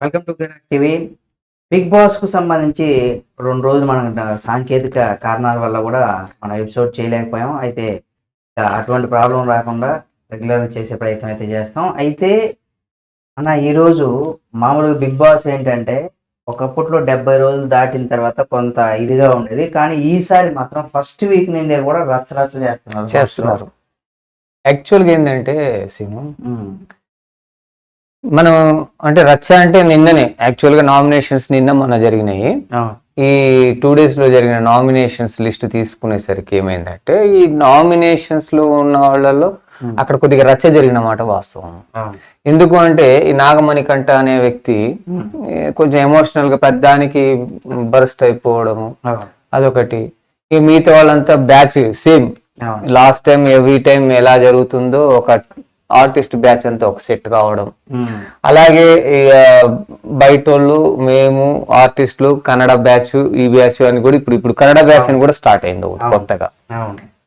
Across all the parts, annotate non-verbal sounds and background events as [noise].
Welcome to TV big బాస్కు సంబంధించి రెండు రోజులు మనం సాంకేతిక కారణాల వల్ల కూడా మనం ఎపిసోడ్ చేయలేకపోయాం. అయితే అటువంటి ప్రాబ్లం రాకుండా రెగ్యులర్ చేసే ప్రయత్నం అయితే చేస్తాం. అయితే అన్న ఈరోజు మామూలుగా బిగ్ బాస్ ఏంటంటే ఒకప్పట్లో డెబ్బై రోజులు దాటిన తర్వాత కొంత ఇదిగా ఉండేది. కానీ ఈసారి మాత్రం ఫస్ట్ వీక్ నుండే కూడా రచ్చ రచ్చ చేస్తున్నారు. చేస్తున్నారు. యాక్చువల్గా ఏంటంటే సీను ఉమ్, మనం అంటే రచ్చ అంటే నిన్ననే యాక్చువల్గా నామినేషన్స్ నిన్న మొన్న జరిగినాయి. ఈ టూ డేస్లో జరిగిన నామినేషన్స్ లిస్ట్ తీసుకునేసరికి ఏమైందంటే ఈ నామినేషన్స్లో ఉన్న వాళ్ళలో అక్కడ కొద్దిగా రచ్చ జరిగిన మాట వాస్తవం. ఎందుకు అంటే ఈ నాగమణికంఠ అనే వ్యక్తి కొంచెం ఎమోషనల్గా పెద్దానికి బరస్ట్ అయిపోవడము అదొకటి. ఇక మిగతా వాళ్ళంతా batch same last time every time ఎలా జరుగుతుందో ఒక ఆర్టిస్ట్ బ్యాచ్ అంతా ఒక సెట్ కావడం. అలాగే ఇక బయట వాళ్ళు మేము ఆర్టిస్టులు కన్నడ బ్యాచ్ ఈ బ్యాచ్ అని కూడా ఇప్పుడు ఇప్పుడు కన్నడ బ్యాచ్ అని కూడా స్టార్ట్ అయింది ఒకటి. కొత్తగా.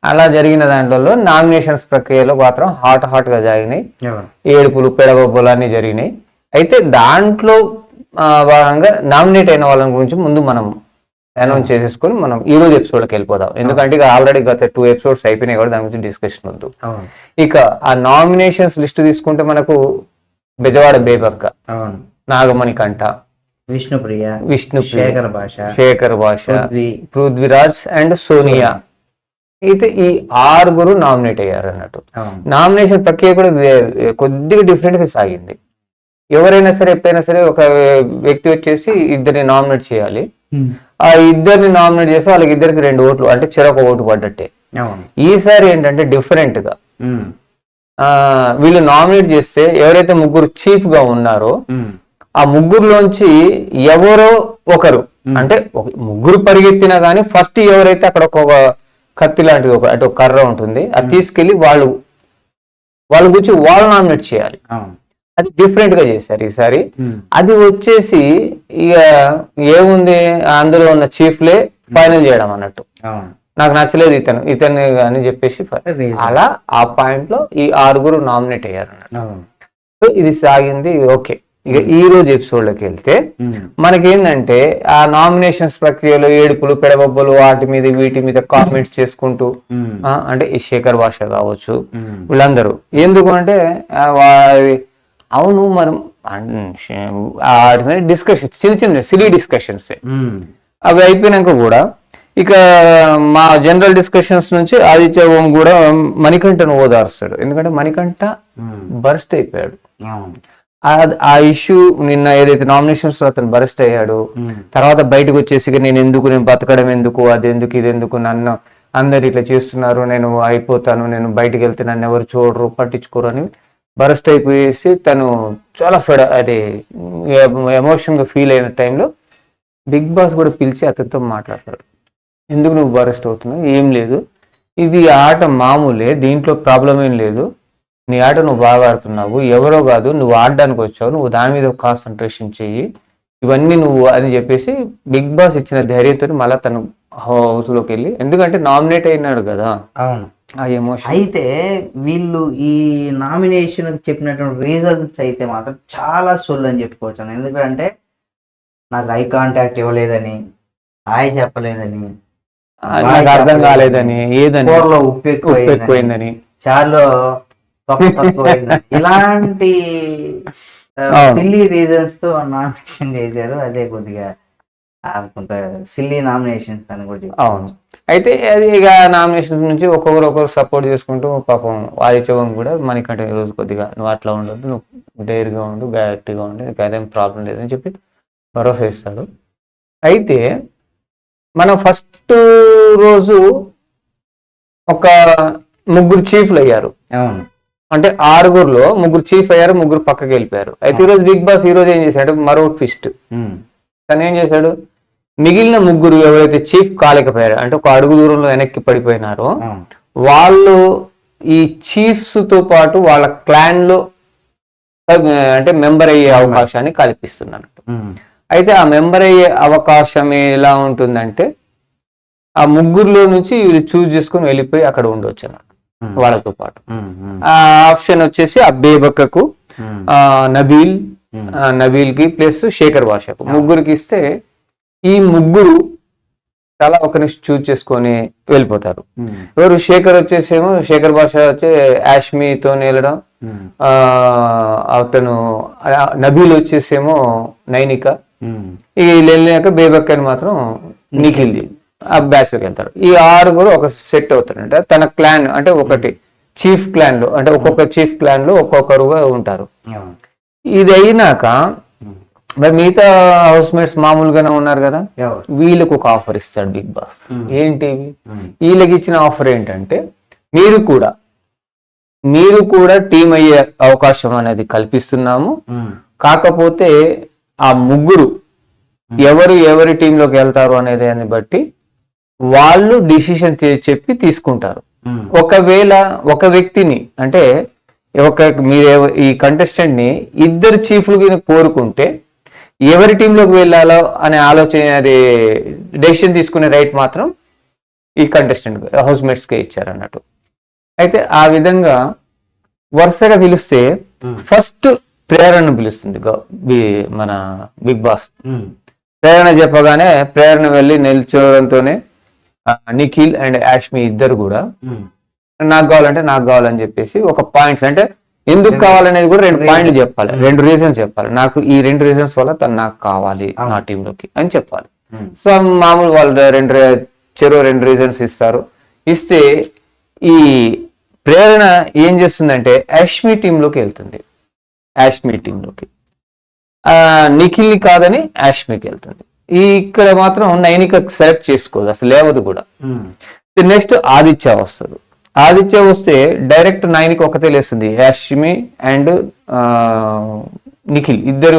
అలా జరిగిన దాంట్లో నామినేషన్స్ ప్రక్రియలో మాత్రం హాట్ హాట్గా జరిగినాయి ఏడుపులు పెడబొబ్బులు అన్ని జరిగినాయి అయితే దాంట్లో భాగంగా నామినేట్ అయిన వాళ్ళ గురించి ముందు మనం అనౌన్స్ చేసేసుకొని మనం ఈ రోజు ఎపిసోడ్కి వెళ్ళిపోదాం. ఎందుకంటే ఇక ఆల్రెడీ గత టూ ఎపిసోడ్స్ అయిపోయినాయి కూడా దాని గురించి డిస్కషన్ వద్దు. అవును, ఇక ఆ నామినేషన్స్ లిస్ట్ తీసుకుంటే మనకు బెజవాడ బేబక్క. నాగమణి కంఠ విష్ణుప్రియ విష్ణు శేఖర్ భాష శేఖర్ భాష పృథ్వీ పృథ్వీరాజ్ అండ్ సోనియా. అయితే ఈ ఆరుగురు నామినేట్ అయ్యారు అన్నట్టు. నామినేషన్ ప్రక్రియ కూడా కొద్దిగా డిఫరెంట్గా సాగింది. ఎవరైనా సరే ఎప్పుడైనా సరే ఒక వ్యక్తి వచ్చేసి ఇద్దరిని నామినేట్ చేయాలి. ఆ ఇద్దరిని నామినేట్ చేస్తే వాళ్ళకి ఇద్దరికి రెండు ఓట్లు అంటే చెరొక ఓటు పడ్డట్టే. ఈసారి ఏంటంటే డిఫరెంట్గా వీళ్ళు నామినేట్ చేస్తే ఎవరైతే ముగ్గురు చీఫ్గా ఉన్నారో ఆ ముగ్గురులోంచి ఎవరో ఒకరు అంటే ముగ్గురు పరిగెత్తినా గానీ ఫస్ట్ ఎవరైతే అక్కడ ఒక కత్తి లాంటిది ఒక అంటే ఒక కర్ర ఉంటుంది అది తీసుకెళ్ళి వాళ్ళు వాళ్ళ గురించి వాళ్ళు నామినేట్ చేయాలి. అది డిఫరెంట్గా చేశారు ఈసారి. అది వచ్చేసి ఇక ఏముంది అందులో ఉన్న చీఫ్లే ఫైనల్ చేయడం అన్నట్టు. నాకు నచ్చలేదు ఇతను ఇతను అని చెప్పేసి. అలా ఆ పాయింట్లో ఈ ఆరుగురు నామినేట్ అయ్యారు సో ఇది సాగింది ఓకే. ఇక ఈ రోజు ఎపిసోడ్లోకి వెళ్తే మనకేందంటే ఆ నామినేషన్స్ ప్రక్రియలో ఏడుపులు పెడబొబ్బలు వాటి మీద వీటి మీద కామెంట్స్ చేసుకుంటూ అంటే ఈ శేఖర్ భాష కావచ్చు వీళ్ళందరూ. ఎందుకు అంటే అవును మనం వాటి మీద డిస్కషన్ చిన్న చిన్న సిలీ డిస్కషన్స్ అవి అయిపోయినాక కూడా ఇక మా జనరల్ డిస్కషన్స్ నుంచి ఆదిత్య ఓం కూడా మణికంఠను ఓదారుస్తాడు. ఎందుకంటే మణికంఠ బర్స్ట్ అయిపోయాడు. ఆ- ఇష్యూ నిన్న ఏదైతే నామినేషన్స్లో అతను బరెస్ట్ అయ్యాడు తర్వాత బయటకు వచ్చేసి నేను ఎందుకు నేను బతకడం ఎందుకు అది ఎందుకు ఇది ఎందుకు నన్ను అందరు ఇట్లా చేస్తున్నారు నేను అయిపోతాను నేను బయటికి వెళ్తే నన్ను ఎవరు చూడరు పట్టించుకోరు అని బరస్ట్ అయిపోయేసి తను చాలా ఫెడ అది ఎమోషన్గా ఫీల్ అయిన టైంలో బిగ్ బాస్ కూడా పిలిచి అతనితో మాట్లాడతాడు. ఎందుకు నువ్వు బరస్ట్ అవుతున్నావు? ఏం లేదు. ఇది ఆట మామూలే దీంట్లో ప్రాబ్లం ఏం లేదు. నీ ఆట నువ్వు బాగా ఆడుతున్నావు. ఎవరో కాదు నువ్వు ఆడడానికి వచ్చావు. నువ్వు దాని మీద కాన్సన్ట్రేషన్ చెయ్యి. ఇవన్నీ నువ్వు అని చెప్పేసి బిగ్ బాస్ ఇచ్చిన ధైర్యంతో మళ్ళీ తను హౌస్లోకి వెళ్ళి ఎందుకంటే నామినేట్ అయినాడు కదా. అవును. అయితే వీళ్ళు ఈ నామినేషన్ చెప్పినటువంటి రీజన్స్ అయితే మాత్రం చాలా సొల్లు అని చెప్పుకోవచ్చు ఎందుకంటే నాకు ఐ కాంటాక్ట్ ఇవ్వలేదని హాయ్ చెప్పలేదని నాకు అర్థం కాలేదని ఏదని కూరలో ఉప్పు ఉప్పు ఎక్కువ ఎక్కువైందని. చార్లో [laughs] ఇలాంటి. సిల్లీ రీజన్స్తో నామినేషన్ చేశారు. అదే కొద్దిగా కొంత సిల్లీ నామినేషన్స్ అని కూడా. అవును. అయితే అది ఇక నామినేషన్ నుంచి ఒక్కొక్కరు ఒక్కొక్కరు సపోర్ట్ చేసుకుంటూ పాపం ఆదిత్యవం కూడా మనకంటే రోజు కొద్దిగా నువ్వు అట్లా ఉండొద్దు నువ్వు డేర్గా ఉండు గట్టిగా ఉండు నీకు అదేం ప్రాబ్లం లేదని చెప్పి భరోసా ఇస్తాడు. అయితే మనం ఫస్ట్ రోజు ఒక ముగ్గురు చీఫ్లు అయ్యారు. అవును. అంటే ఆరుగురులో ముగ్గురు చీఫ్ అయ్యారు ముగ్గురు పక్కకి వెళ్ళిపోయారు. అయితే ఈరోజు బిగ్ బాస్ ఈ రోజు ఏం చేశాడు? మరో ట్విస్ట్ తను ఏం చేశాడు? మిగిలిన ముగ్గురు ఎవరైతే చీఫ్ కాలేకపోయారు అంటే ఒక అడుగు దూరంలో వెనక్కి పడిపోయినారో వాళ్ళు ఈ చీఫ్స్తో పాటు వాళ్ళ క్లాన్లో అంటే మెంబర్ అయ్యే అవకాశాన్ని కల్పిస్తున్నాడు ఉమ్, అయితే ఆ మెంబర్ అయ్యే అవకాశం ఎలా ఉంటుందంటే ఆ ముగ్గురులో నుంచి వీళ్ళు చూస్ చేసుకుని వెళ్ళిపోయి అక్కడ ఉండొచ్చు అన్నమాట ఉమ్, వాళ్ళతో పాటు. ఆ ఆప్షన్ వచ్చేసి ఆ బేబక్కకు నబీల్ నబీల్కి ప్లస్ శేఖర్ భాషకు ముగ్గురికి ఇస్తే ఈ ముగ్గురు చాలా ఒకరిని చూజ్ చేసుకొని వెళ్ళిపోతారు. ఉమ్. ఎవరు? శేఖర్ వచ్చేసేమో శేఖర్ భాష వచ్చి యాష్మితో వెళ్ళడం. ఆ, అతను నబీల్ వచ్చేసేమో నైనిక. వీళ్ళు వెళ్ళాక బేబక్కని మాత్రం నిఖిల్ది ఆ బ్యాచ్లోకి వెళ్తారు. ఈ ఆరుగురు ఒక సెట్ అవుతారంట. తన క్లాన్ అంటే ఒకటి చీఫ్ క్లాన్లో అంటే ఒక్కొక్క చీఫ్ క్లాన్లో ఒక్కొక్కరుగా ఉంటారు. ఇది అయినాక మిగతా హౌస్ మేట్స్ మామూలుగానే ఉన్నారు కదా వీళ్ళకు ఒక ఆఫర్ ఇస్తాడు బిగ్ బాస్. ఏంటి. వీళ్ళకి ఇచ్చిన ఆఫర్ ఏంటంటే మీరు కూడా మీరు కూడా టీం అయ్యే అవకాశం అనేది కల్పిస్తున్నాము. కాకపోతే ఆ ముగ్గురు ఎవరు ఎవరి టీంలోకి వెళ్తారు అనేది దాన్ని బట్టి వాళ్ళు డిసిషన్ చెప్పి తీసుకుంటారు. ఒకవేళ ఒక వ్యక్తిని అంటే ఒక మీరు ఈ కంటెస్టెంట్ని ఇద్దరు చీఫ్లు కోరుకుంటే ఎవరి టీంలోకి వెళ్ళాలో అనే ఆలోచన అది డెసిషన్ తీసుకునే రైట్ మాత్రం ఈ కంటెస్టెంట్ హౌస్ మేట్స్కే ఇచ్చారు అన్నట్టు అయితే ఆ విధంగా వరుసగా పిలిస్తే. ఫస్ట్ ప్రేరణ పిలుస్తుంది మన బిగ్ బాస్. ప్రేరణ చెప్పగానే ప్రేరణ వెళ్ళి నిల్చోవడంతోనే ఆ, నిఖిల్ అండ్ యాష్మి ఇద్దరు కూడా. నాకు కావాలంటే నాకు కావాలని చెప్పేసి ఒక పాయింట్స్ అంటే ఎందుకు కావాలనేది కూడా రెండు పాయింట్లు చెప్పాలి. రెండు రీజన్స్ చెప్పాలి. నాకు ఈ రెండు రీజన్స్ వల్ల తను నాకు కావాలి నా టీంలోకి అని చెప్పాలి. సో మామూలు వాళ్ళు రెండు రే- చెరో రెండు రీజన్స్ ఇస్తారు. ఇస్తే ఈ ప్రేరణ ఏం చేస్తుందంటే యాష్మి టీంలోకి వెళ్తుంది. యాష్మి టీంలోకి. ఆ, నిఖిల్ని కాదని యాష్మికి వెళ్తుంది. ఈ ఇక్కడ మాత్రం నైనిక సెలెక్ట్ చేసుకోదు. అసలు లేవదు కూడా. నెక్స్ట్ ఆదిత్య వస్తుంది ఆదిత్య వస్తే డైరెక్ట్ నైన్కి ఒకతే లేస్తుంది యాష్మి అండ్ నిఖిల్ ఇద్దరు.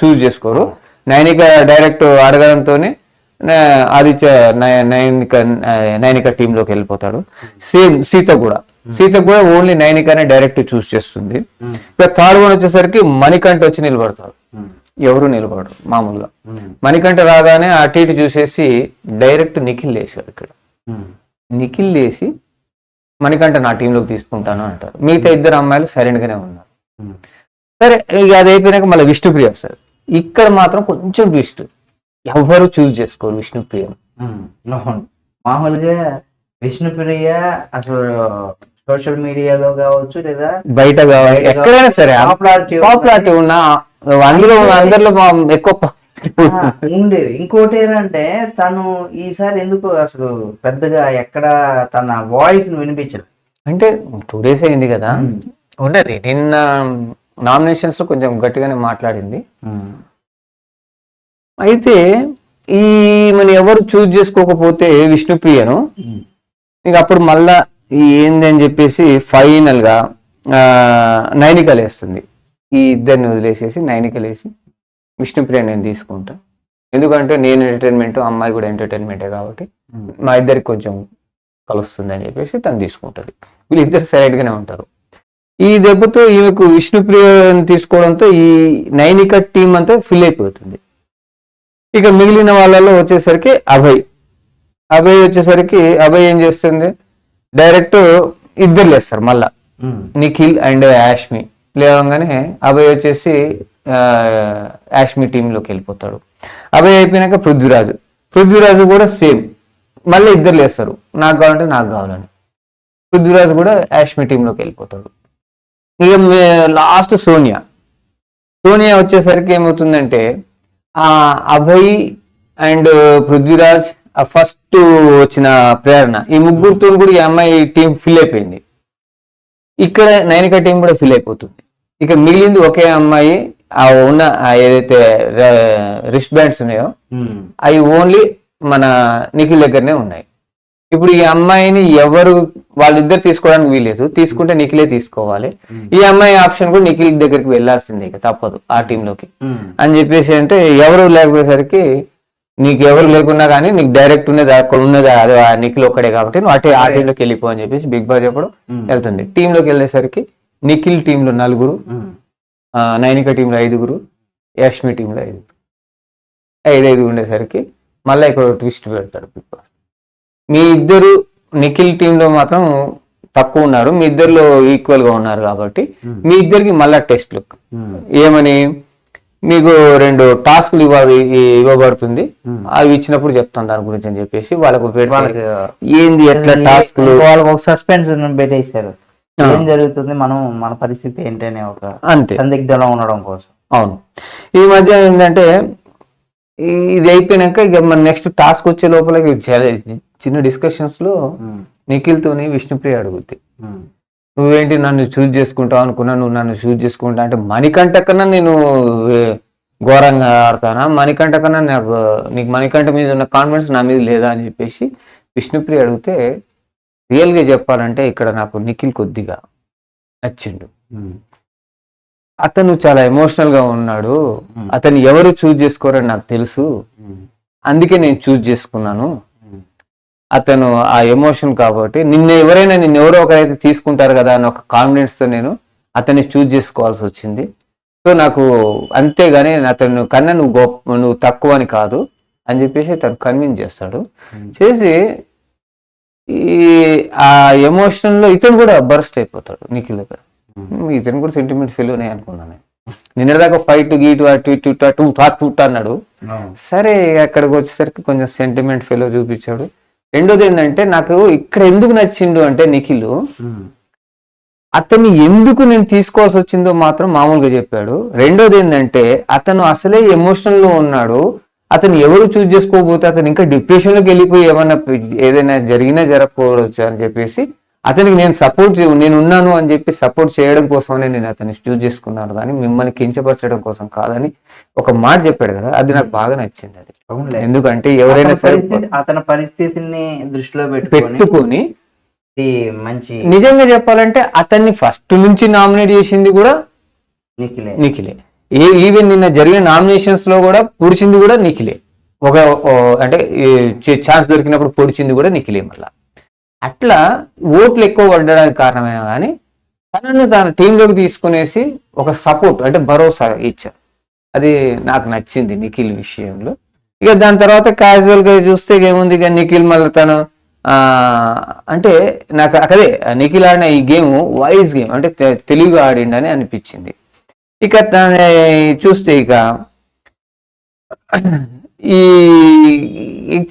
చూస్ చేసుకోరు నైనిక డైరెక్ట్ అడగడంతోనే ఆదిత్య నైనిక నైనిక టీంలోకి వెళ్ళిపోతాడు సేమ్ సీత కూడా సీత కూడా ఓన్లీ నైనికనే డైరెక్ట్ చూస్ చేస్తుంది. ఇక థర్డ్ వన్ వచ్చేసరికి మణికంఠ వచ్చి నిలబడతాడు. ఎవరు నిలబడరు మామూలుగా. మణికంఠ రాగానే అటు ఇటు చూసేసి డైరెక్ట్ నిఖిల్ లేచాడు ఇక్కడ. నిఖిల్ లేసి మణికంఠ నా టీంలోకి తీసుకుంటాను అంటారు. మిగతా ఇద్దరు అమ్మాయిలు సైలెంట్ గానే ఉన్నారు. ఉమ్. సరే ఇక అది అయిపోయినాక మళ్ళీ విష్ణుప్రియ వస్తారు. ఇక్కడ మాత్రం కొంచెం ట్విస్ట్ ఎవరు చూస్ చేసుకోరు విష్ణుప్రియ. అవును. మామూలుగా విష్ణుప్రియ అసలు సోషల్ మీడియాలో కావచ్చు లేదా బయట బయట ఎక్కడైనా సరే పాపులారిటీ ఉన్న అందులో అందరిలో ఎక్కువ ఉండేది. ఇంకోటి ఏంటంటే తను ఈసారి ఎందుకు అసలు పెద్దగా ఎక్కడ తన వాయిస్ వినిపించదు అంటే టూ డేస్ అయింది కదా. ఉండదు. నిన్న నామినేషన్స్లో కొంచెం గట్టిగానే మాట్లాడింది. అయితే ఈ మన ఎవరు చూజ్ చేసుకోకపోతే విష్ణుప్రియను. ఇక అప్పుడు మళ్ళా ఈ ఏంది అని చెప్పేసి ఫైనల్గా ఆ, నైనికలు వేస్తుంది ఈ ఇద్దరిని వదిలేసేసి నైనికలు వేసి విష్ణుప్రియ నేను తీసుకుంటా. ఎందుకంటే నేను ఎంటర్టైన్మెంట్ అమ్మాయి కూడా ఎంటర్టైన్మెంటే కాబట్టి ఉమ్. మా ఇద్దరికి కొంచెం కలుస్తుంది అని చెప్పేసి తను తీసుకుంటది. వీళ్ళిద్దరు సైలెంట్ గానే ఉంటారు. ఈ దెబ్బతో ఈమెకు విష్ణుప్రియని తీసుకోవడంతో ఈ నైనిక టీం అంతా ఫిల్ అయిపోతుంది. ఇక మిగిలిన వాళ్ళలో వచ్చేసరికి అభయ్. అభయ్ వచ్చేసరికి అభయ్ ఏం చేస్తుంది? డైరెక్ట్ ఇద్దరు లేస్తారు మళ్ళా. ఉమ్. నిఖిల్ అండ్ యాష్మి. లేవగానే అభయ్ వచ్చేసి యాష్మి టీంలోకి వెళ్ళిపోతాడు. అభయ్ అయిపోయినాక పృథ్వీరాజు. పృథ్వీరాజు కూడా సేమ్ మళ్ళీ ఇద్దరు లేస్తారు. నాకు కావాలంటే నాకు కావాలని. పృథ్వీరాజు కూడా యాష్మి టీంలోకి వెళ్ళిపోతాడు. ఇక లాస్ట్ సోనియా. సోనియా వచ్చేసరికి ఏమవుతుందంటే ఆ అభయ్ అండ్ పృథ్వీరాజ్ ఆ ఫస్ట్ వచ్చిన ప్రేరణ. ఈ ముగ్గురుతో కూడా ఈ అమ్మాయి టీం ఫిల్ అయిపోయింది. ఇక్కడ నైనిక టీం కూడా ఫిల్ అయిపోతుంది. ఇక మిగిలింది ఒకే అమ్మాయి ఆ ఉన్న ఏదైతే రిస్ట్ బ్యాండ్స్ ఉన్నాయో. అవి ఓన్లీ మన నిఖిల్ దగ్గరనే ఉన్నాయి ఇప్పుడు ఈ అమ్మాయిని ఎవరు వాళ్ళిద్దరు తీసుకోవడానికి వీలేదు తీసుకుంటే నిఖిలే తీసుకోవాలి. ఈ అమ్మాయి ఆప్షన్ కూడా నిఖిల్ దగ్గరికి వెళ్ళాల్సిందే ఇక తప్పదు ఆ టీంలోకి. అని చెప్పేసి అంటే ఎవరు లేకపోయేసరికి నీకు ఎవరు లేకున్నా కానీ నీకు డైరెక్ట్ ఉన్నది అక్కడ ఉన్నది అది ఆ నిఖిల్ ఒక్కడే కాబట్టి నువ్వు అటే ఆ టీంలోకి వెళ్ళిపో అని చెప్పేసి బిగ్ బాస్ చెప్పడం. వెళ్తుంది టీంలోకి వెళ్ళేసరికి నిఖిల్ టీంలో నలుగురు నైనిక టీంలో ఐదుగురు యష్మి టీంలో ఐదుగురు ఐదు ఐదు ఉండేసరికి మళ్ళీ ఇక్కడ ట్విస్ట్ పెడతాడు బిగ్ బాస్. మీ ఇద్దరు నిఖిల్ టీంలో మాత్రం తక్కువ ఉన్నారు. మీ ఇద్దరిలో ఈక్వల్గా ఉన్నారు కాబట్టి మీ ఇద్దరికి మళ్ళా టెస్ట్లు ఉమ్, ఏమని? మీకు రెండు టాస్క్లు ఇవ్వాలి ఇవ్వబడుతుంది. అవి ఇచ్చినప్పుడు చెప్తాను దాని గురించి అని చెప్పేసి వాళ్ళకు ఏంది ఎట్లా టాస్క్లు? వాళ్ళకి ఒక సస్పెన్స్ పెట్టేశారు. ఏం జరుగుతుంది? మనం మన పరిస్థితి ఏంటనే ఒక అంతే. సందిగ్ధంలో ఉండడం కోసం. అవును. ఈ మధ్య ఏంటంటే ఇది అయిపోయినాక ఇక మన నెక్స్ట్ టాస్క్ వచ్చే లోపల చిన్న డిస్కషన్స్లో నిఖిల్తోని విష్ణుప్రియ అడుగుద్ది. నువ్వేంటి నన్ను చూజ్ చేసుకుంటావు అనుకున్నా నువ్వు నన్ను చూజ్ చేసుకుంటా? అంటే మణికంఠ కన్నా నేను ఘోరంగా ఆడతానా? మణికంఠ కన్నా నాకు నీకు మణికంఠ మీద ఉన్న కాన్ఫిడెన్స్ నా మీద లేదా? అని చెప్పేసి విష్ణుప్రియ అడిగితే రియల్గా చెప్పాలంటే ఇక్కడ నాకు నిఖిల్ కొద్దిగా నచ్చిండు. అతను చాలా ఎమోషనల్గా ఉన్నాడు. అతను ఎవరు చూజ్ చేసుకోరని నాకు తెలుసు. అందుకే నేను చూజ్ చేసుకున్నాను. అతను ఆ ఎమోషన్ కాబట్టి నిన్న ఎవరైనా నిన్ను ఎవరో ఒకరైతే తీసుకుంటారు కదా అని ఒక కాన్ఫిడెన్స్తో నేను అతన్ని చూజ్ చేసుకోవాల్సి వచ్చింది. సో నాకు అంతేగాని అతను కన్నా నువ్వు గొప్ప నువ్వు తక్కువ అని కాదు అని చెప్పేసి తను కన్విన్స్ చేస్తాడు. చేసి ఈ ఆ ఎమోషన్లో ఇతను కూడా బర్స్ట్ అయిపోతాడు నిఖిల్ దగ్గర. ఉమ్. ఇతను కూడా సెంటిమెంట్ ఫెయిల్ అనుకున్నాను నిన్నటిదాకా ఫైట్ గీటు అటు ఇటు అటు టాట్ టూట్ అన్నాడు. సరే అక్కడికి వచ్చేసరికి కొంచెం సెంటిమెంట్ ఫెయిల్ చూపించాడు. రెండోది ఏంటంటే నాకు ఇక్కడ ఎందుకు నచ్చిండు అంటే నిఖిల్ ఉమ్, అతన్ని ఎందుకు నేను తీసుకోవాల్సి వచ్చిందో మాత్రం మామూలుగా చెప్పాడు. రెండోది ఏంటంటే అతను అసలే ఎమోషనల్లో ఉన్నాడు. అతను ఎవరు చూజ్ చేసుకోకపోతే అతను ఇంకా డిప్రెషన్లోకి వెళ్ళిపోయి ఏమన్నా ఏదైనా జరిగినా జరగకపోవచ్చు అని చెప్పేసి అతనికి నేను సపోర్ట్ నేను ఉన్నాను అని చెప్పి సపోర్ట్ చేయడం కోసమనే నేను అతన్ని చూజ్ చేసుకున్నాను. కానీ మిమ్మల్ని కించపరచడం కోసం కాదని ఒక మాట చెప్పాడు కదా అది నాకు బాగా నచ్చింది అది. ఎందుకంటే ఎవరైనా సరే అతని పరిస్థితిని దృష్టిలో పెట్టుకొని మంచి నిజంగా చెప్పాలంటే అతన్ని ఫస్ట్ నుంచి నామినేట్ చేసింది కూడా నిఖిలే. నిఖిలే. ఏ ఈవెన్ నిన్న జరిగిన నామినేషన్స్లో కూడా పొడిచింది కూడా నిఖిలే. ఒక అంటే ఛాన్స్ దొరికినప్పుడు పొడిచింది కూడా నిఖిలే మళ్ళా. అట్లా ఓట్లు ఎక్కువ పడడానికి కారణమైన కానీ తనను తన టీంలోకి తీసుకునేసి ఒక సపోర్ట్ అంటే భరోసా ఇచ్చారు. అది నాకు నచ్చింది నిఖిల్ విషయంలో. ఇక దాని తర్వాత క్యాజువల్గా చూస్తే ఏముంది ఇక నిఖిల్ మళ్ళీ తను అంటే నాకు అదే నిఖిల్ ఆడిన ఈ గేమ్ వైజ్ గేమ్ అంటే తెలివిగా ఆడిండని అనిపించింది. ఇక చూస్తే ఇక ఈ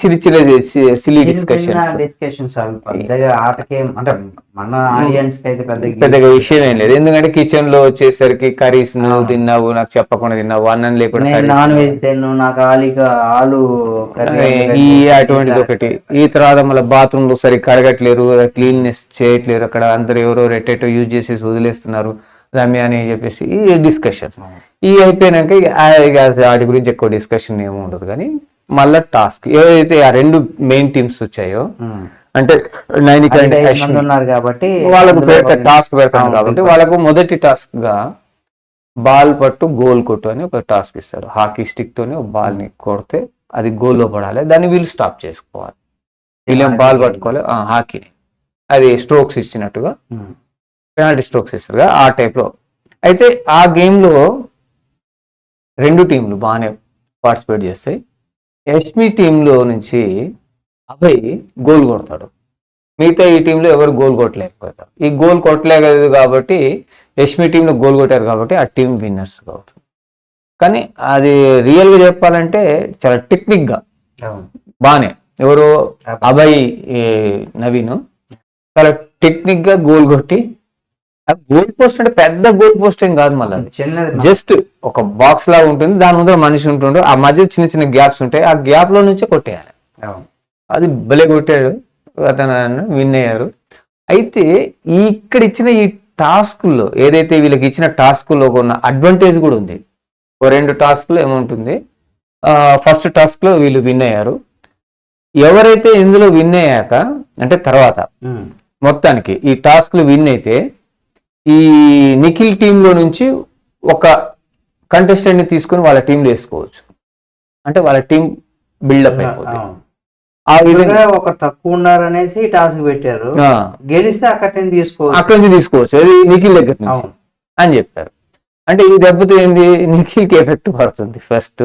చిన్న చిన్న సిలీ డిస్కషన్ డిస్కషన్స్ అవి పెద్దగా ఆటకేం అంటే మన ఆడియన్స్ అయితే పెద్ద పెద్దగా విషయం ఏం లేదు. ఎందుకంటే కిచెన్లో వచ్చేసరికి కర్రీస్ నువ్వు తిన్నావు నాకు చెప్పకుండా తిన్నావు అన్నం లేకుండా నేను. వెజ్ నాకు ఆలిగా ఆలు ఈ అటువంటిది ఒకటి. ఈ తర్వాత మళ్ళీ బాత్రూమ్లో సరిగ్గా కడగట్లేరు క్లీన్నెస్ చేయట్లేరు. అక్కడ అందరు ఎవరో రెట్టెటో యూజ్ చేసి వదిలేస్తున్నారు. రమ్య అని చెప్పేసి ఈ డిస్కషన్ ఈ అయిపోయినాక ఇక వాటి గురించి ఎక్కువ డిస్కషన్ ఏమి ఉండదు కానీ మళ్ళా టాస్క్ ఏవైతే ఆ రెండు మెయిన్ టీమ్స్ వచ్చాయో. అంటే అశ్విని. ఉన్నారు కాబట్టి వాళ్ళకు పెడతా టాస్క్ అవును, కాబట్టి. వాళ్ళకు మొదటి టాస్క్గా బాల్ పట్టు గోల్ కొట్టు అని ఒక టాస్క్ ఇస్తారు హాకీ స్టిక్ తోని ఒక బాల్ని కొడితే అది goal లో పడాలి దాన్ని వీళ్ళు స్టాప్ చేసుకోవాలి వీళ్ళేం బాల్ పట్టుకోవాలి ఆ, హాకీని అది స్ట్రోక్స్ ఇచ్చినట్టుగా. పెనాల్టీ స్ట్రోక్స్ ఇస్తారు కదా ఆ type లో. అయితే ఆ game లో రెండు టీంలు బాగానే పార్టిసిపేట్ చేస్తాయి. ఎస్పీ టీంలో నుంచి అభయ్ గోల్ కొడతాడు. మిగతా ఈ టీంలో ఎవరు గోల్ కొట్టలేకపోతారు. ఈ గోల్ కొట్టలేదు కాబట్టి యష్మి టీంలో గోల్ కొట్టారు కాబట్టి ఆ టీం విన్నర్స్ కావచ్చు. కానీ అది రియల్గా చెప్పాలంటే చాలా టెక్నిక్గా. బాగానే ఎవరు అభయ్. నవీన్ చాలా టెక్నిక్గా గోల్ కొట్టి గోల్ పోస్ట్ అంటే పెద్ద గోల్ పోస్ట్ ఏం కాదు మళ్ళీ జస్ట్ ఒక బాక్స్ లాగా ఉంటుంది దాని ముందర మనిషి ఉంటుండు ఆ మధ్య చిన్న చిన్న గ్యాప్స్ ఉంటాయి ఆ గ్యాప్లో నుంచే కొట్టేయాలి. అది భలే కొట్టాడు అతను విన్ అయ్యారు. అయితే ఈ ఇక్కడ ఇచ్చిన ఈ టాస్కుల్లో ఏదైతే వీళ్ళకి ఇచ్చిన టాస్కుల్లో ఉన్న అడ్వాంటేజ్ కూడా ఉంది. ఓ రెండు టాస్క్లు ఏముంటుంది? ఫస్ట్ టాస్క్లో వీళ్ళు విన్ అయ్యారు. ఎవరైతే ఇందులో విన్ అయ్యాక అంటే తర్వాత. మొత్తానికి ఈ టాస్క్లు విన్ అయితే ఈ నిఖిల్ టీంలో నుంచి ఒక contestant ని తీసుకుని వాళ్ళ టీంలో వేసుకోవచ్చు. అంటే వాళ్ళ టీం బిల్డప్ అయిపోతుంది. ఆ విధంగా ఒక తక్కువ ఉన్నారనేసి టాస్క్ పెట్టారు. గెలిస్తే అక్కడి నుంచి తీసుకోవచ్చు. అక్కడి నుంచి తీసుకోవచ్చు. అది నిఖిల్ దగ్గర నుంచి అని చెప్పారు. అంటే ఈ దెబ్బతో ఏంది? నిఖిల్కి ఎఫెక్ట్ పడుతుంది ఫస్ట్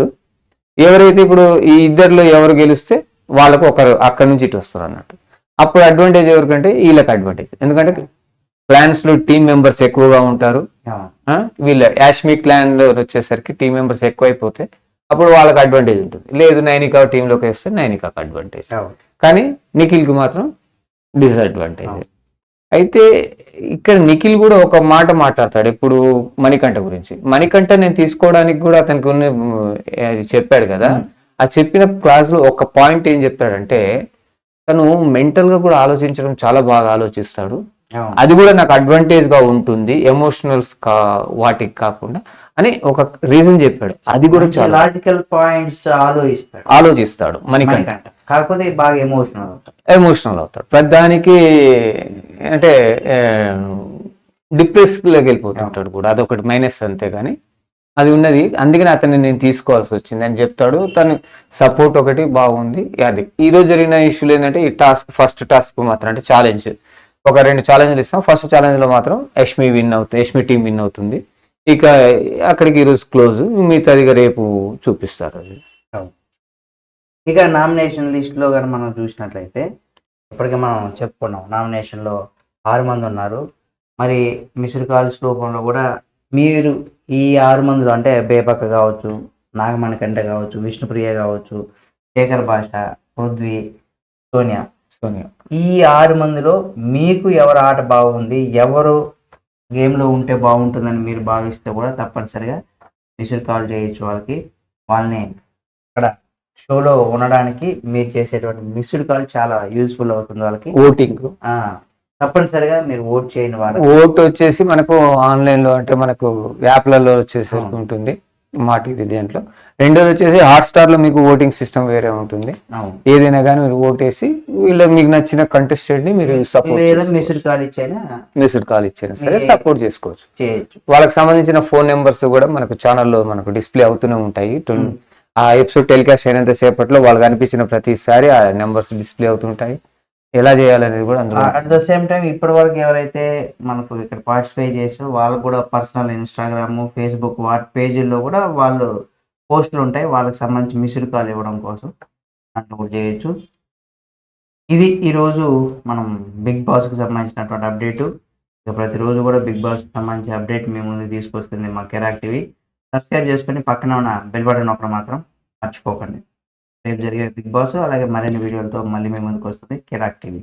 ఎవరైతే ఇప్పుడు ఈ ఇద్దరిలో ఎవరు గెలిస్తే వాళ్ళకు ఒకరు అక్కడి నుంచి ఇటు వస్తారు అన్నట్టు. అప్పుడు అడ్వాంటేజ్ ఎవరికంటే వీళ్ళకి అడ్వాంటేజ్ ఎందుకంటే క్లాన్స్లో టీం మెంబర్స్ ఎక్కువగా ఉంటారు. వీళ్ళ యాష్మి క్లాన్లో వచ్చేసరికి టీం మెంబర్స్ ఎక్కువైపోతే అప్పుడు వాళ్ళకి అడ్వాంటేజ్ ఉంటుంది. లేదు నైనికా టీంలోకి వేస్తే నైనికాకి అడ్వాంటేజ్. కానీ నిఖిల్కి మాత్రం డిసడ్వాంటేజ్. అయితే ఇక్కడ నిఖిల్ కూడా ఒక మాట మాట్లాడతాడు ఇప్పుడు మణికంఠ గురించి. మణికంఠ నేను తీసుకోవడానికి కూడా అతనికి చెప్పాడు కదా. ఆ చెప్పిన క్లాస్లో ఒక పాయింట్ ఏం చెప్పాడంటే తను మెంటల్గా కూడా ఆలోచించడం చాలా బాగా ఆలోచిస్తాడు. అది కూడా నాకు అడ్వాంటేజ్గా ఉంటుంది ఎమోషనల్స్ కా వాటికి కాకుండా అని ఒక రీజన్ చెప్పాడు. అది కూడా చాలా లాజికల్ పాయింట్స్ ఆలోచిస్తాడు. ఆలోచిస్తాడు మనకంట. కాకపోతే బాగా ఎమోషనల్ అవుతాడు. ఎమోషనల్ అవుతాడు. ప్రధానికి అంటే డిప్రెస్లోకి వెళ్ళిపోతుంటాడు కూడా. అదొకటి మైనస్ అంతే కానీ అది ఉన్నది. అందుకని అతన్ని నేను తీసుకోవాల్సి వచ్చింది. అని చెప్తాడు. తను సపోర్ట్ ఒకటి బాగుంది. అది. ఈ రోజు జరిగిన ఇష్యూలు ఏంటంటే ఈ టాస్క్ ఫస్ట్ టాస్క్ మాత్రం అంటే ఛాలెంజ్ ఒక రెండు ఛాలెంజ్లు ఇస్తాం. ఫస్ట్ ఛాలెంజ్లో మాత్రం యష్మి విన్ అవుతుంది యష్మి టీం విన్ అవుతుంది. ఇక అక్కడికి ఈరోజు క్లోజ్ మిగతాదిగా రేపు చూపిస్తారు అది. ఇక నామినేషన్ లిస్ట్లో కానీ మనం చూసినట్లయితే ఇప్పటికే మనం చెప్పుకున్నాం నామినేషన్లో ఆరు మంది ఉన్నారు. మరి మిస్డ్ కాల్స్ రూపంలో కూడా మీరు ఈ ఆరు మందిలో అంటే బేపక్క కావచ్చు నాగమణికంఠ కావచ్చు విష్ణుప్రియ కావచ్చు శేఖర్ భాష పృథ్వీ సోనియా సోనియా ఈ ఆరు మందిలో మీకు ఎవరు ఆట బాగుంది ఎవరు గేమ్లో ఉంటే బాగుంటుందని మీరు భావిస్తే కూడా తప్పనిసరిగా మిస్డ్ కాల్ చేయొచ్చు వాళ్ళకి. వాళ్ళని ఇక్కడ షోలో ఉండడానికి మీరు చేసేటువంటి మిస్డ్ కాల్ చాలా యూస్ఫుల్ అవుతుంది వాళ్ళకి. ఓటింగ్. ఆ, తప్పనిసరిగా మీరు ఓట్ చేయండి వాళ్ళకి. ఓటు వచ్చేసి మనకు ఆన్లైన్లో అంటే మనకు యాప్లలో వచ్చేసి ఉంటుంది. మా టీవీ దీంట్లో. రెండోది వచ్చేసి హాట్స్టార్లో మీకు ఓటింగ్ సిస్టమ్ వేరే ఉంటుంది. ఏదైనా కానీ మీరు ఓటేసి వీళ్ళ మీకు నచ్చిన కంటెస్టెంట్ని మీరు సపోర్ట్ మిస్డ్ కాల్ ఇచ్చైనా? మెసేజ్ కాల్ ఇచ్చినా? సరే సపోర్ట్ చేసుకోవచ్చు. వాళ్ళకి సంబంధించిన ఫోన్ నెంబర్స్ కూడా మనకు ఛానల్లో మనకు డిస్ప్లే అవుతూనే ఉంటాయి. ఆ ఎపిసోడ్ టెలికాస్ట్ అయినంత సేపట్లో వాళ్ళకి అనిపించిన ప్రతిసారి ఆ నెంబర్స్ డిస్ప్లే అవుతుంటాయి. ఎలా చేయాలనేది కూడా అందులో అట్ ద సేమ్ టైం ఇప్పటి వరకు ఎవరైతే మనకు ఇక్కడ పార్టిసిపేట్ చేసారో వాళ్ళు కూడా పర్సనల్ ఇన్స్టాగ్రామ్ ఫేస్బుక్ వాటి పేజీల్లో కూడా వాళ్ళు పోస్టులు ఉంటాయి. వాళ్ళకి సంబంధించి మిస్డ్ కాల్ ఇవ్వడం కోసం అట్లా కూడా చేయొచ్చు. ఇది ఈరోజు మనం బిగ్ బాస్కి సంబంధించినటువంటి అప్డేటు ఇక ప్రతిరోజు కూడా బిగ్ బాస్కి సంబంధించి అప్డేట్ మీ ముందు తీసుకొస్తుంది మా కెరాక్ టీవీ సబ్స్క్రైబ్ చేసుకొని పక్కన ఉన్న బెల్ బటన్ ఒకటి మాత్రం మర్చిపోకండి. రేపు జరిగే బిగ్ బాస్ అలాగే మరిన్ని వీడియోలతో మళ్ళీ మీ ముందుకు వస్తుంది. కిరాక్ టీవీ.